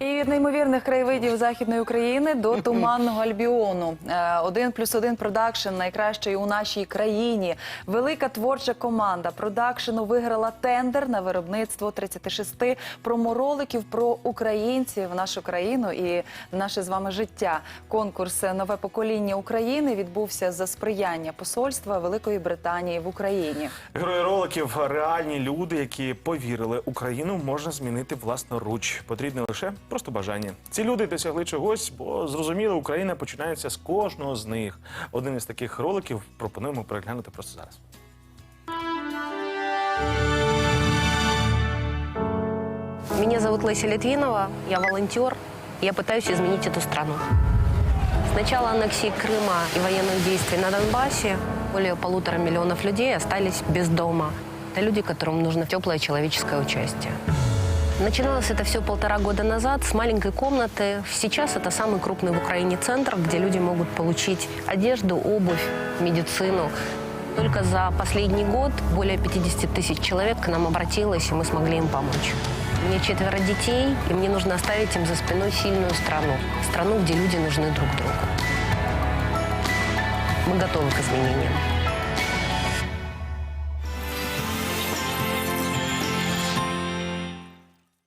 І від неймовірних краєвидів західної України до туманного Альбіону. Е, Один плюс один продакшн найкращий у нашій країні. Велика творча команда продакшену виграла тендер на виробництво 36 промороликів про українців, нашу країну і наше з вами життя. Конкурс Нове покоління України відбувся за сприяння посольства Великої Британії в Україні. Герої роликів реальні люди, які повірили, Україну можна змінити власноруч. Потрібне лише просто бажання. Ці люди досягли чогось, бо зрозуміло, Україна починається з кожного з них. Один із таких роликів пропонуємо переглянути просто зараз. Меня зовут Леся Литвинова, я волонтер, я пытаюсь изменить эту страну. С начала аннексии Крыма и военных действий на Донбассе более полутора миллионов людей остались без дома. Это люди, которым нужно теплое человеческое участие. Начиналось это все полтора года назад с маленькой комнаты. Сейчас это самый крупный в Украине центр, где люди могут получить одежду, обувь, медицину. Только за последний год более 50 тысяч человек к нам обратилось, и мы смогли им помочь. У меня четверо детей, и мне нужно оставить им за спиной сильную страну. Страну, где люди нужны друг другу. Мы готовы к изменениям.